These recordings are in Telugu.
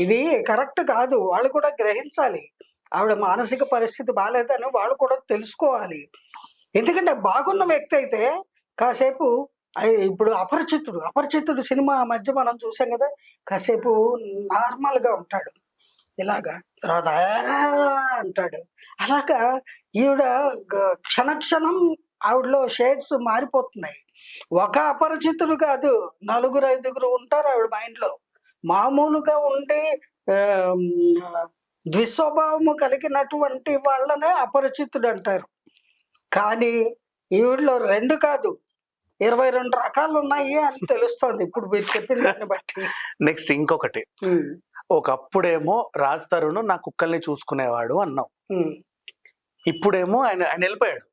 ఇది కరెక్ట్ కాదు. వాళ్ళు కూడా గ్రహించాలి. ఆవిడ మానసిక పరిస్థితి బాగాలేదని వాళ్ళు కూడా తెలుసుకోవాలి. ఎందుకంటే బాగున్న వ్యక్తి అయితే కాసేపు ఇప్పుడు అపరిచితుడు. అపరిచితుడు సినిమా మధ్య మనం చూసాం కదా కాసేపు నార్మల్గా ఉంటాడు. ఇలాగా తర్వాత అంటాడు. అలాగా ఈవిడ గ- క్షణక్షణం ఆవిడలో షేడ్స్ మారిపోతున్నాయి. ఒక అపరిచితుడు కాదు నలుగురు ఐదుగురు ఉంటారు ఆవిడ మైండ్లో మామూలుగా ఉండి ద్విస్వభావము కలిగినటువంటి వాళ్ళనే అపరిచితుడు అంటారు కానీ ఈవిడలో రెండు కాదు ఇరవై రెండు రకాలు ఉన్నాయి అని తెలుస్తోంది. ఇప్పుడు మీరు చెప్పిన దాన్ని బట్టి. నెక్స్ట్ ఇంకొకటి. ఒకప్పుడేమో రాజ్ తరుణ్ నా కుక్కల్ని చూసుకునేవాడు అన్నావు. ఇప్పుడేమో ఆయన ఆయన వెళ్ళిపోయాడు.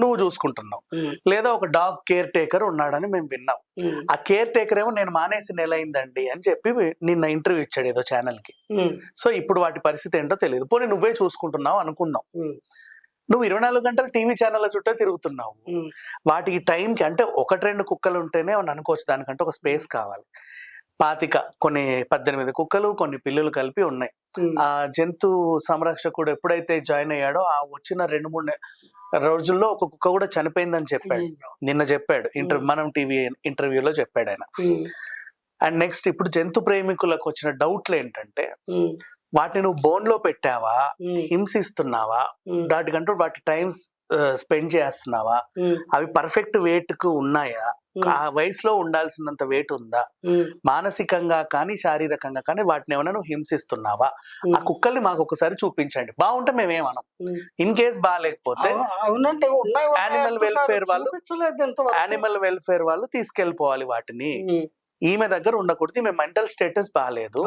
నువ్వు చూసుకుంటున్నావు. లేదా ఒక డాగ్ కేర్ టేకర్ ఉన్నాడని మేము విన్నాం. ఆ కేర్ టేకర్ ఏమో నేను మానేసి నెల అయిందండి అని చెప్పి నిన్న ఇంటర్వ్యూ ఇచ్చాడు ఏదో ఛానల్కి సో ఇప్పుడు వాటి పరిస్థితి ఏంటో తెలియదు. పోనీ నువ్వే చూసుకుంటున్నావు అనుకుందాం. నువ్వు ఇరవై నాలుగు గంటలు టీవీ ఛానళ్ళ చుట్టూ తిరుగుతున్నావు. వాటికి టైంకి అంటే ఒకటి రెండు కుక్కలు ఉంటేనే అని అనుకోవచ్చు. దానికంటే ఒక స్పేస్ కావాలి. పాతిక కొన్ని పద్దెనిమిది కుక్కలు కొన్ని పిల్లులు కలిపి ఉన్నాయి. ఆ జంతు సంరక్షకుడు ఎప్పుడైతే జాయిన్ అయ్యాడో ఆ వచ్చిన రెండు మూడు రోజుల్లో ఒక కుక్క కూడా చనిపోయిందని చెప్పాడు. నిన్న చెప్పాడు. ఇంటర్ మనం టీవీ ఇంటర్వ్యూలో చెప్పాడు ఆయన. అండ్ నెక్స్ట్ ఇప్పుడు జంతు ప్రేమికులకు వచ్చిన డౌట్లు ఏంటంటే వాటిని నువ్వు బోన్లో పెట్టావా హింసిస్తున్నావా? ఉమ్, వాటికంటూ వాటి టైం స్పెండ్ చేస్తున్నావా? అవి పర్ఫెక్ట్ వెయిట్కు ఉన్నాయా? ఆ వయసులో ఉండాల్సినంత వెయిట్ ఉందా? మానసికంగా కానీ శారీరకంగా కానీ వాటిని ఏమైనా నువ్వు హింసిస్తున్నావా? ఆ కుక్కల్ని మాకు ఒకసారి చూపించండి. బాగుంటే మేమేమనం. ఇన్ కేస్ బాగాలేకపోతే అంటున్నారు. welfare వాళ్ళు-. యానిమల్ వెల్ఫేర్ వాళ్ళు తీసుకెళ్ళిపోవాలి వాటిని. ఈమె దగ్గర ఉండకూడదు. ఈమె మెంటల్ స్టేటస్ బాగాలేదు.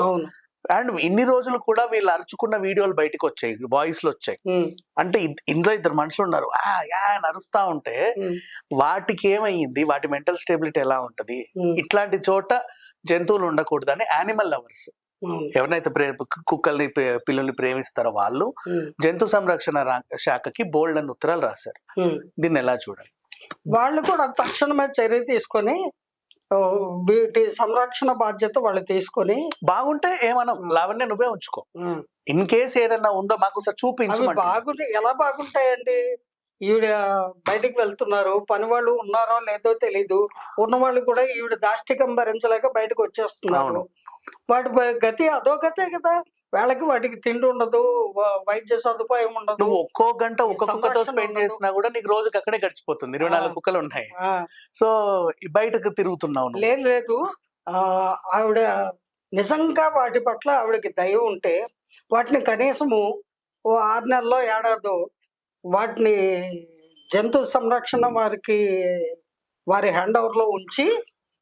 అండ్ ఇన్ని రోజులు కూడా వీళ్ళు అరుచుకున్న వీడియోలు బయటకు వచ్చాయి వాయిస్లు వచ్చాయి. ఉమ్, అంటే ఇద్- ఇందులో ఇద్దరు మనుషులు ఉన్నారు. ఆ యా అని అరుస్తా ఉంటే వాటికి ఏమయ్యింది వాటి మెంటల్ స్టేబిలిటీ ఎలా ఉంటది? ఇట్లాంటి చోట జంతువులు ఉండకూడదని యానిమల్ లవర్స్ అవును. ఎవరినైతే ప్రే కుక్కల్ని పిల్లల్ని ప్రేమిస్తారో వాళ్ళు జంతు సంరక్షణ శాఖకి బోల్డ్ అని ఉత్తరాలు రాశారు. దీన్ని ఎలా చూడాలి? వాళ్ళు కూడా తక్షణమే చర్య తీసుకొని వీటి సంరక్షణ బాధ్యత వాళ్ళు తీసుకొని బాగుంటే ఏమన్నా లావణ్య నువ్వే ఉంచుకో. ఇన్ కేస్ ఏదైనా ఉందో మాకు చూపించు బాగుంటే ఎలా బాగుంటాయండి? ఈవిడ బయటికి వెళ్తున్నారు పని వాళ్ళు ఉన్నారో లేదో తెలీదు. ఉన్న వాళ్ళు కూడా ఈవిడ దాష్టికం భరించలేక బయటకు వచ్చేస్తున్నారు. వాటి గతి అదో గతే కదా. వాళ్ళకి వాటికి తిండి ఉండదు వైద్య సదుపాయం ఉండదు నువ్వు ఒక్కో గంట ఒక్క ఈ కుక్కతో సంరక్షణ స్పెండ్. చేసినా కూడా నీకు రోజుకి అక్కడే గడిచిపోతుంది ఇరవై నాలుగు. కుక్కలు ఉన్నాయి సో బయటకు తిరుగుతున్నావు. లేదు లేదు ఆవిడ నిజంగా వాటి పట్ల ఆవిడకి దయ ఉంటే వాటిని కనీసము ఓ ఆరు నెలల్లో ఏడాదో వాటిని జంతు సంరక్షణ వారికి వారి హ్యాండ్లో ఉంచి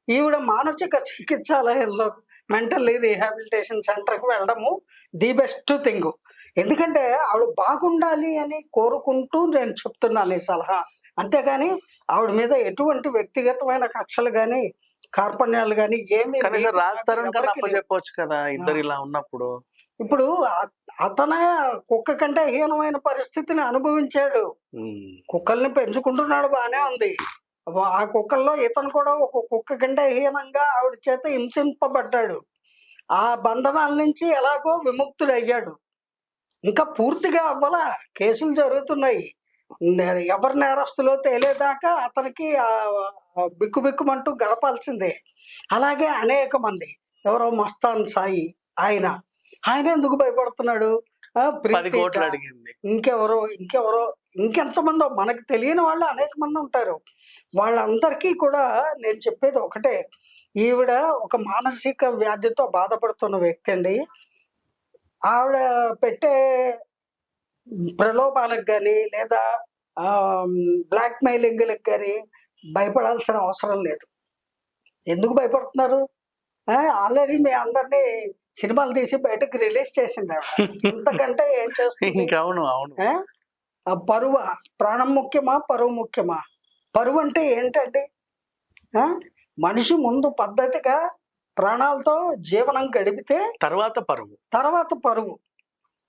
ఈవిడ మానసిక చికిత్సాలయంలో మెంటల్లీ రీహాబిలిటేషన్ సెంటర్కి వెళ్ళడము ది బెస్ట్ థింగ్ ఎందుకంటే ఆవిడ బాగుండాలి అని కోరుకుంటూ నేను చెప్తున్నాను ఈ సలహా. అంతేగాని ఆవిడ మీద ఎటువంటి వ్యక్తిగతమైన కక్షలు కానీ కార్పణ్యాలు కానీ ఏమి. చెప్పొచ్చు కదా ఇద్దరు ఇలా ఉన్నప్పుడు. ఇప్పుడు అతనే కుక్క కంటే హీనమైన పరిస్థితిని అనుభవించాడు. కుక్కల్ని పెంచుకుంటున్నాడు బానే ఉంది. ఆ కుక్కల్లో ఇతను కూడా ఒక కుక్క కంటే హీనంగా ఆవిడ చేత హింసింపబడ్డాడు. ఆ బంధనాల నుంచి ఎలాగో విముక్తుడయ్యాడు. ఇంకా పూర్తిగా అవ్వలా. కేసులు జరుగుతున్నాయి. నే- నేరస్తులో తేలేదాకా అతనికి ఆ బిక్కు బిక్కుమంటూ గడపాల్సిందే. అలాగే అనేక మంది ఎవరో మస్తాన్ సాయి ఆయన. ఆయన ఎందుకు భయపడుతున్నాడు? పది ప్రీతిక, కోట్లు అడిగింది. ఇంకెవరో ఇంకెవరో ఇంకెంతమందో మనకు తెలియని వాళ్ళు అనేక మంది ఉంటారు. వాళ్ళందరికీ కూడా నేను చెప్పేది ఒకటే. ఈవిడ ఒక మానసిక వ్యాధితో బాధపడుతున్న వ్యక్తి అండి. ఆవిడ పెట్టే ప్రలోభాలకు కానీ లేదా బ్లాక్ మెయిలింగ్లకు కానీ భయపడాల్సిన అవసరం లేదు. ఎందుకు భయపడుతున్నారు? ఆల్రెడీ మీ అందరినీ సినిమాలు తీసి బయటకు రిలీజ్ చేసింది ఇంతకంటే ఏం చేస్తుంది? అవును అవును. ఆ? పరువ ప్రాణం ముఖ్యమా పరువు ముఖ్యమా? పరువు అంటే ఏంటండి? ఆ? మనిషి ముందు పద్ధతిగా ప్రాణాలతో జీవనం గడిపితే తర్వాత పరువు. తర్వాత పరువు.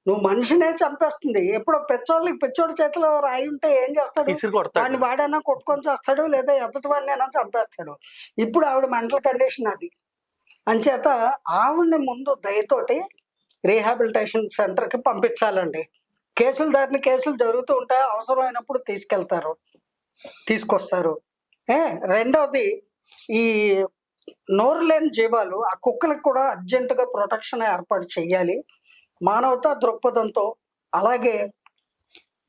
నువ్వు మనిషినే చంపేస్తుంది. ఎప్పుడో పెచ్చోళ్ళకి పెచ్చోడి చేతిలో రాయి ఉంటే ఏం చేస్తాడు? ఇసురు వాడిని కొట్టుకొని చేస్తాడు లేదా ఎదుటి వాడినైనా చంపేస్తాడు. ఇప్పుడు ఆవిడ మెంటల్ కండిషన్ అది. అంచేత ఆవిడ్ని ముందు దయతోటి రీహాబిలిటేషన్ సెంటర్కి పంపించాలండి. కేసులు దారిని కేసులు జరుగుతూ ఉంటాయి. అవసరమైనప్పుడు తీసుకెళ్తారు. తీసుకొస్తారు. ఏ రెండవది ఈ నోరు లేని జీవాలు ఆ కుక్కలకు కూడా అర్జెంటుగా ప్రొటెక్షన్ ఏర్పాటు చేయాలి. మానవతా దృక్పథంతో అలాగే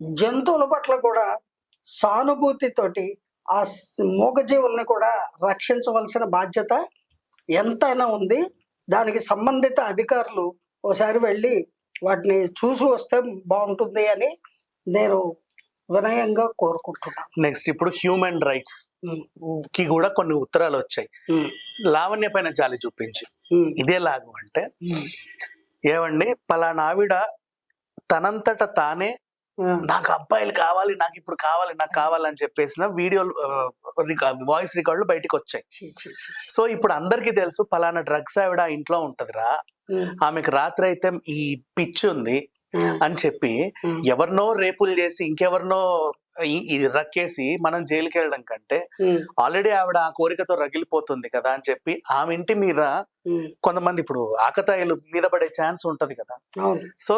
జంతువుల పట్ల కూడా సానుభూతితోటి ఆ మూగజీవుల్ని కూడా రక్షించవలసిన బాధ్యత ఎంతైనా ఉంది. దానికి సంబంధిత అధికారులు ఒకసారి వెళ్ళి వాటిని చూసి వస్తే బాగుంటుంది అని నేను వినయంగా కోరుకుంటున్నాను. నెక్స్ట్ ఇప్పుడు హ్యూమన్ రైట్స్కి కూడా కొన్ని ఉత్తరాలు వచ్చాయి. లావణ్య పైన జాలి చూపించి. ఇదే లాగు అంటే ఏమండి? పలానా ఆవిడ తనంతట తానే నాకు అబ్బాయిలు కావాలి నాకు ఇప్పుడు కావాలి నాకు కావాలని చెప్పేసిన వీడియో వాయిస్ రికార్డులు బయటకు వచ్చాయి. సో ఇప్పుడు అందరికీ తెలుసు పలానా డ్రగ్స్ ఆవిడ ఇంట్లో ఉంటదిరా. ఆమెకు రాత్రి అయితే ఈ పిచ్చి ఉంది అని చెప్పి ఎవరినో రేపులు చేసి ఇంకెవరినో రక్కేసి మనం జైలుకి వెళ్ళడం కంటే ఆల్రెడీ ఆవిడ ఆ కోరికతో రగిలిపోతుంది కదా అని చెప్పి ఆమె ఇంటి మీద కొంతమంది ఇప్పుడు ఆకతాయిలు మీద పడే ఛాన్స్ ఉంటది కదా. సో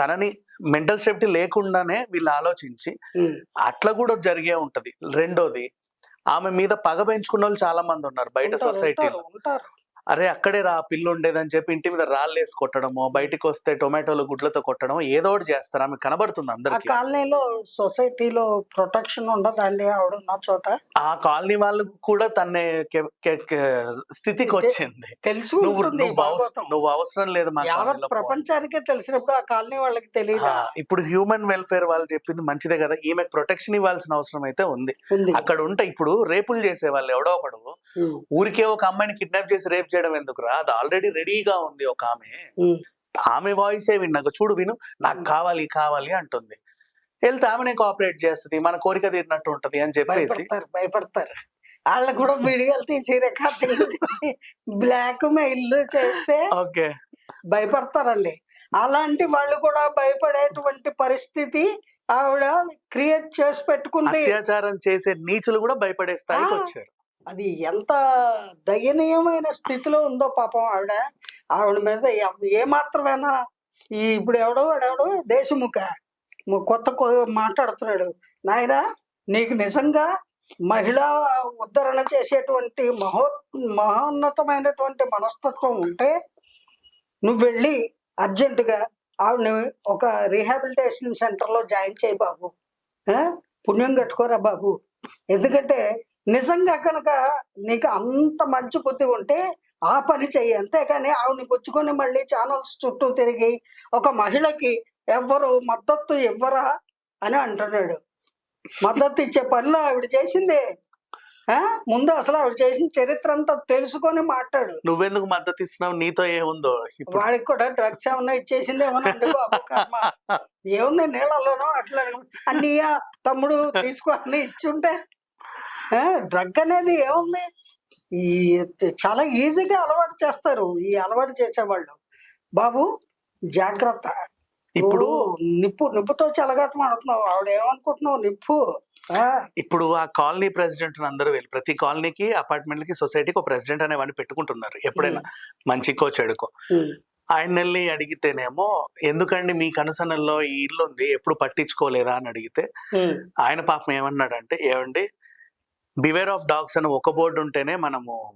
తనని మెంటల్ సేఫ్టీ లేకుండానే వీళ్ళు ఆలోచించి అట్లా కూడా జరిగే ఉంటది. రెండోది ఆమె మీద పగ పెంచుకున్న వాళ్ళు చాలా మంది ఉన్నారు బయట సొసైటీలో. అరే అక్కడే రా పిల్లు ఉండేదని చెప్పి ఇంటి మీద రాళ్ళేసి కొట్టడమో బయటికి వస్తే టొమాటోలు గుడ్లతో కొట్టడం ఏదో ఒకటి చేస్తారు? ఆమె కనబడుతుంది ఆ అందరికి. కాలనీలో సొసైటీలో ప్రొటెక్షన్ ఉండదండి ఆవిడ ఉన్న చోట. ఆ కాలనీ వాళ్ళు కూడా తన స్థితికి వచ్చింది. తెలిసి నువ్వు ఉంటుంది నువ్వు అవస- భాగవతం. నువ్వు అవసరం లేదు మా యావత్ కాలనీలో పో. ప్రపంచానికే తెలిసినప్పుడు ఆ కాలనీ వాళ్ళకి తెలియదా ఇప్పుడు హ్యూమన్ వెల్ఫేర్ వాళ్ళు చెప్పింది మంచిదే కదా ఈమెకు ప్రొటెక్షన్ ఇవ్వాల్సిన అవసరం అయితే ఉంది. ఉంది. అక్కడ ఉంటే ఇప్పుడు రేపులు చేసే వాళ్ళు ఎవడో ఒకడు ఉమ్, ఊరికే ఒక అమ్మాయిని కిడ్నాప్ చేసి రేప్ చేయడం ఎందుకురా? అది ఆల్రెడీ రెడీగా ఉంది ఒక ఆమె. ఆమె వాయిసే విన్నాక చూడు విను నాకు కావాలి కావాలి అంటుంది. వెళ్తే ఆమెనే కోఆపరేట్ చేస్తుంది మన కోరిక తీరినట్టు ఉంటది అని చెప్పేసి. భయపడతారు భయపడతారు. వాళ్ళు కూడా వీడియోలు తీసి రికార్డింగ్ తీసి బ్లాక్ మెయిల్ చేస్తే ఓకే. భయపడతారండి. అలాంటి వాళ్ళు కూడా భయపడేటువంటి పరిస్థితి ఆవిడ క్రియేట్ చేసి పెట్టుకుంది. అత్యాచారం చేసే నీచులు కూడా భయపడే స్థాయికి. వచ్చారు. అది ఎంత దయనీయమైన స్థితిలో ఉందో పాపం ఆవిడ. ఆవిడ మీద ఏమాత్రమైనా ఈ ఇప్పుడు ఎవడో వాడెవడో దేశముఖ కొత్త మాట్లాడుతున్నాడు. నాయన నీకు నిజంగా మహిళా ఉద్ధరణ చేసేటువంటి మహో మహోన్నతమైనటువంటి మనస్తత్వం ఉంటే నువ్వు వెళ్ళి అర్జెంటుగా ఆవిడని ఒక రీహాబిలిటేషన్ సెంటర్లో జాయిన్ చేయి బాబు. పుణ్యం కట్టుకోరా బాబు. ఎందుకంటే నిజంగా కనుక నీకు అంత మంచి బుద్ధి ఉంటే ఆ పని చెయ్యి. అంతేకాని ఆవిడని పుచ్చుకొని మళ్ళీ ఛానల్స్ చుట్టూ తిరిగి ఒక మహిళకి ఎవ్వరు మద్దతు ఇవ్వరా అని అంటున్నాడు. మద్దతు ఇచ్చే పనిలో ఆవిడ చేసింది. ఆ? ముందు అసలు ఆవిడ చేసిన చరిత్ర అంతా తెలుసుకొని మాట్లాడు. నువ్వెందుకు మద్దతు ఇస్తున్నావు? నీతో ఏముందో వాడికి కూడా డ్రగ్స్ ఏమన్నా ఇచ్చేసింది ఏమన్నా ఏముంది నీళ్ళలోనో అట్లా అన్నయ్య తమ్ముడు తీసుకో అని ఇచ్చుంటే డ్రగ్ అనేది ఏముంది? ఈ చాలా ఈజీగా అలవాటు చేస్తారు. ఈ అలవాటు చేసేవాళ్ళు. బాబు జాగ్రత్త. ఇప్పుడు నిప్పు నిప్పుతో చెలగాటం ఆడుతున్నావు. ఆవిడ ఏమనుకుంటున్నావు నిప్పు ఇప్పుడు ఆ కాలనీ ప్రెసిడెంట్ అందరూ వెళ్ళి ప్రతి కాలనీకి అపార్ట్మెంట్కి సొసైటీకి ఒక ప్రెసిడెంట్ అనేవాడిని పెట్టుకుంటున్నారు ఎప్పుడైనా. మంచికో చెడుకో. ఆయన వెళ్ళి అడిగితేనేమో ఎందుకండి మీ కనుసనల్లో ఈ ఇల్లు ఉంది ఎప్పుడు పట్టించుకోలేదా? అని అడిగితే ఆయన పాపం ఏమన్నాడంటే ఏమండి? బివేర్ ఆఫ్ డాగ్స్ అని ఒక బోర్డు ఉంటేనే మనము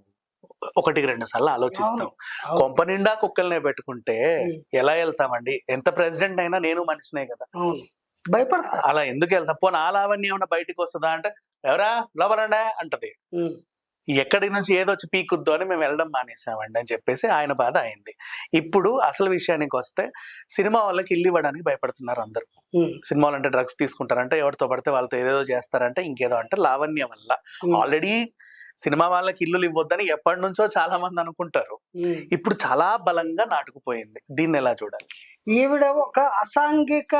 ఒకటికి రెండు సార్లు ఆలోచిస్తాం. కొంప నిండా కుక్కల్నే పెట్టుకుంటే. ఎలా వెళ్తామండి? ఎంత ప్రెసిడెంట్ అయినా నేను మనిషినే కదా. భయపడతా. అలా ఎందుకు వెళ్తాం? పోనీ ఆ లావణ్య ఏమన్నా బయటికి వస్తుందా అంటే ఎవరా? లోపలండా? అంటది. ఎక్కడి నుంచి ఏదొచ్చి పీకుద్దు అని మేము వెళ్ళడం మానేసామండి అని చెప్పేసి ఆయన బాధ అయింది. ఇప్పుడు అసలు విషయానికి వస్తే సినిమా వాళ్ళకి ఇల్లు ఇవ్వడానికి భయపడుతున్నారు అందరూ. ఉమ్, సినిమాలు అంటే డ్రగ్స్ తీసుకుంటారంటే ఎవరితో పడితే వాళ్ళతో ఏదేదో చేస్తారంటే ఇంకేదో అంటే లావణ్య వల్ల. ఆల్రెడీ సినిమా వాళ్ళకి ఇల్లులు ఇవ్వద్దని ఎప్పటి నుంచో చాలా మంది అనుకుంటారు. ఇప్పుడు చాలా బలంగా నాటుకుపోయింది. దీన్ని ఎలా చూడాలి? ఈవిడ ఒక అసాంఘిక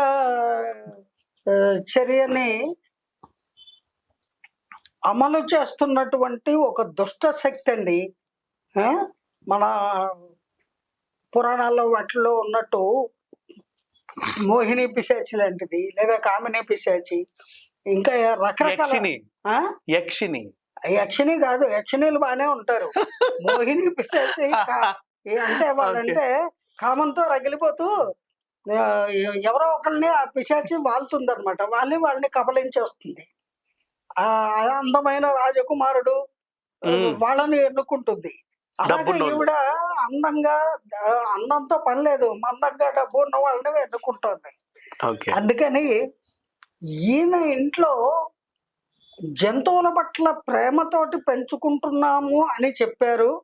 చర్యని అమలు చేస్తున్నటువంటి ఒక దుష్ట శక్తి అండి? మన పురాణాల్లో వాటిలో ఉన్నట్టు మోహిని పిశాచి లాంటిది లేదా కామిని పిశాచి ఇంకా రకరకాల యక్షిని ఆ? యక్షిని యక్షిణి కాదు యక్షిణీలు బాగానే ఉంటారు. మోహిని పిశాచి అంటే వాళ్ళంటే కామంతో రగిలిపోతూ ఎవరో ఒకరిని ఆ పిశాచి వాళ్తుంది అనమాట వాళ్ళని వాళ్ళని కబలించేస్తుంది ఆ అందమైన రాజకుమారుడు. వాళ్ళని ఎన్నుకుంటుంది. అలాగే. ఈవిడ అందంగా అందంతో పని లేదు. మందంగా డబ్బు ఉన్న వాళ్ళని ఎన్నుకుంటుంది. అందుకని ఈమె ఇంట్లో జంతువుల పట్ల ప్రేమతోటి పెంచుకుంటున్నాము అని చెప్పారు.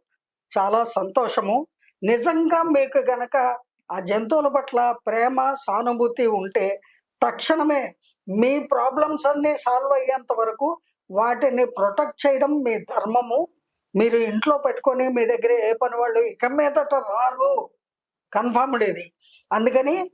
చాలా సంతోషము. నిజంగా మీకు గనక ఆ జంతువుల పట్ల ప్రేమ సానుభూతి ఉంటే తక్షణమే మీ ప్రాబ్లమ్స్ అన్నీ సాల్వ్ అయ్యేంత వరకు వాటిని ప్రొటెక్ట్ చేయడం మీ ధర్మము. మీరు ఇంట్లో పెట్టుకొని మీ దగ్గర ఏ పని వాళ్ళు ఇక మీదట రారు. కన్ఫర్మ్డ్ ఇది. అందుకని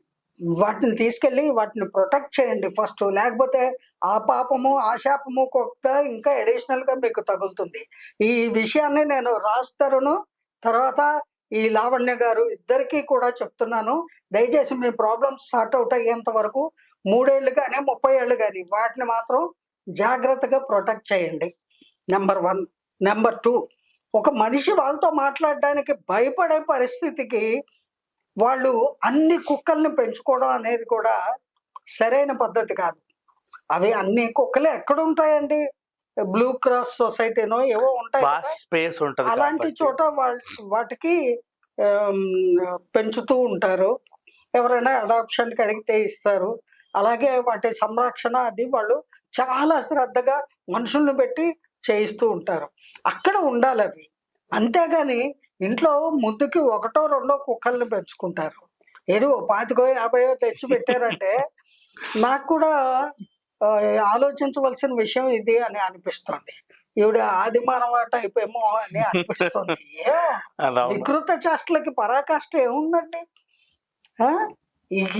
వాటిని తీసుకెళ్ళి వాటిని ప్రొటెక్ట్ చేయండి ఫస్ట్ లేకపోతే ఆ పాపము ఆ శాపము కూడా ఇంకా అడిషనల్గా మీకు తగులుతుంది. ఈ విషయాన్ని నేను రాస్తారును. తర్వాత ఈ లావణ్య గారు ఇద్దరికీ కూడా చెప్తున్నాను. దయచేసి మీ ప్రాబ్లమ్స్ సార్ట్ అవుట్ అయ్యేంత వరకు మూడేళ్ళు కానీ ముప్పై ఏళ్ళు కానీ వాటిని మాత్రం జాగ్రత్తగా ప్రొటెక్ట్ చేయండి. Number one. Number two. ఒక మనిషి వాళ్ళతో మాట్లాడడానికి భయపడే పరిస్థితికి వాళ్ళు అన్ని కుక్కల్ని పెంచుకోవడం అనేది కూడా సరైన పద్ధతి కాదు. అవి అన్ని కుక్కలు ఎక్కడ ఉంటాయండి బ్లూ క్రాస్ సొసైటీనో ఏవో ఉంటాయి స్పేస్ ఉంటది అలాంటి. చోట వాళ్ళ వాటికి పెంచుతూ ఉంటారు. ఎవరైనా అడాప్షన్కి అడిగితే ఇస్తారు. అలాగే వాటి సంరక్షణ అది వాళ్ళు చాలా శ్రద్ధగా మనుషుల్ని పెట్టి చేయిస్తూ ఉంటారు. అక్కడ ఉండాలి అవి. అంతేగాని ఇంట్లో ముందుకి ఒకటో రెండో కుక్కల్ని పెంచుకుంటారు. ఏదో పాతికో యాభైయో తెచ్చి పెట్టారంటే నాకు కూడా ఆలోచించవలసిన విషయం ఇది అని అనిపిస్తోంది. ఈవిడ ఆది మానవ టైప్ ఏమో అని అనిపిస్తుంది. ఏ. వికృత చేష్టలకి పరాకాష్ట ఏముందండి?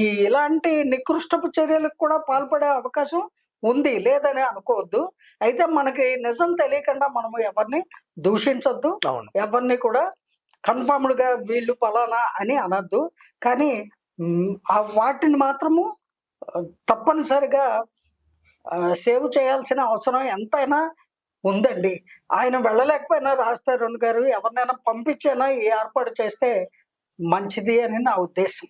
ఇలాంటి నికృష్టపు చర్యలకు కూడా పాల్పడే అవకాశం ఉంది లేదని అనుకోవద్దు. అయితే మనకి నిజం తెలియకుండా మనము ఎవరిని దూషించొద్దు. ఎవరిని కూడా కన్ఫర్మ్డ్గా వీళ్ళు పలానా అని అనద్దు. కానీ వాటిని మాత్రము తప్పనిసరిగా సేవ్ చేయాల్సిన అవసరం ఎంతైనా ఉందండి. ఆయన వెళ్ళలేకపోయినా రాస్తారు గారు ఎవరినైనా పంపించైనా ఈ ఏర్పాటు చేస్తే మంచిది అని నా ఉద్దేశం.